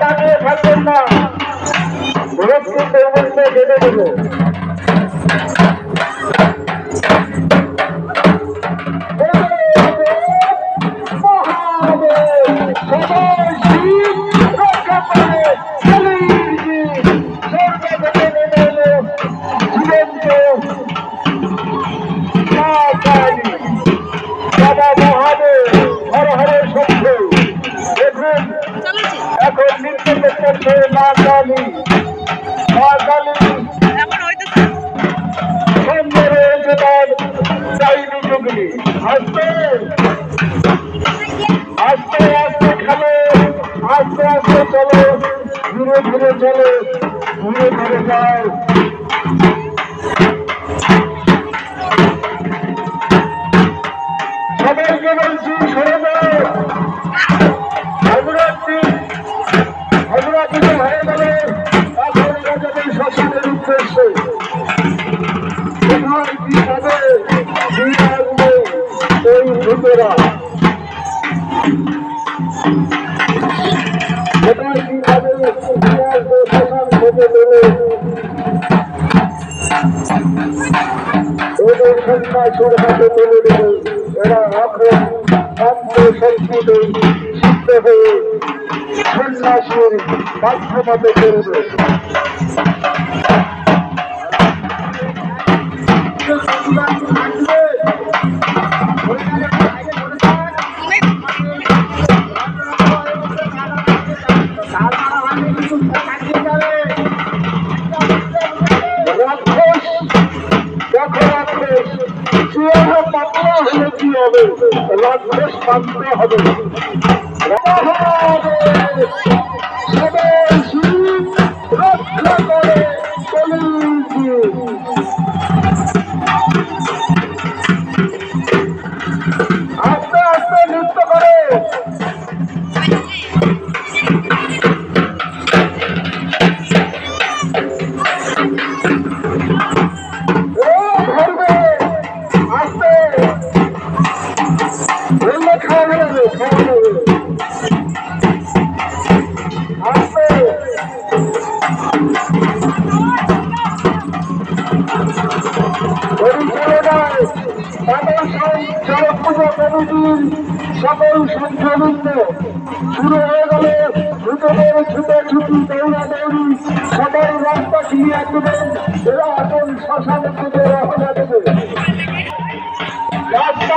তাকিয়ে থাকবেন না। রক্ষিত দেবো। চলেছে এখন নৃত্য করতেছে মা কালী মা কালী এখন হইতেছে সুন্দরে যেতার চাইনি যুগলি আস্তে আস্তে আস্তে খেলো আস্তে আস্তে চলো। ধীরে ধীরে চলো ধীরে ধীরে যাও এই ভূতেরা কোথায় কি হবে? কি আসবে শ্মশান থেকে দেবে এদের সন্ন্যাসীর হাতে তুলে দেবে এরা এখন শান্ত সংস্কৃতি সিদ্ধ হয়ে সন্ন্যাসীর মাধ্যমতে করবে হবে মানতে হবে। সকল সংখ্যালঘু শুরু হয়ে গেলে দ্রুতদের ছুটে ছুটি দৌড়া দৌড়ি সবাই রাস্তা ক্লিয়ার দেবেন এরা এখন শ্মশানের দিকে রওনা দেবে রাস্তা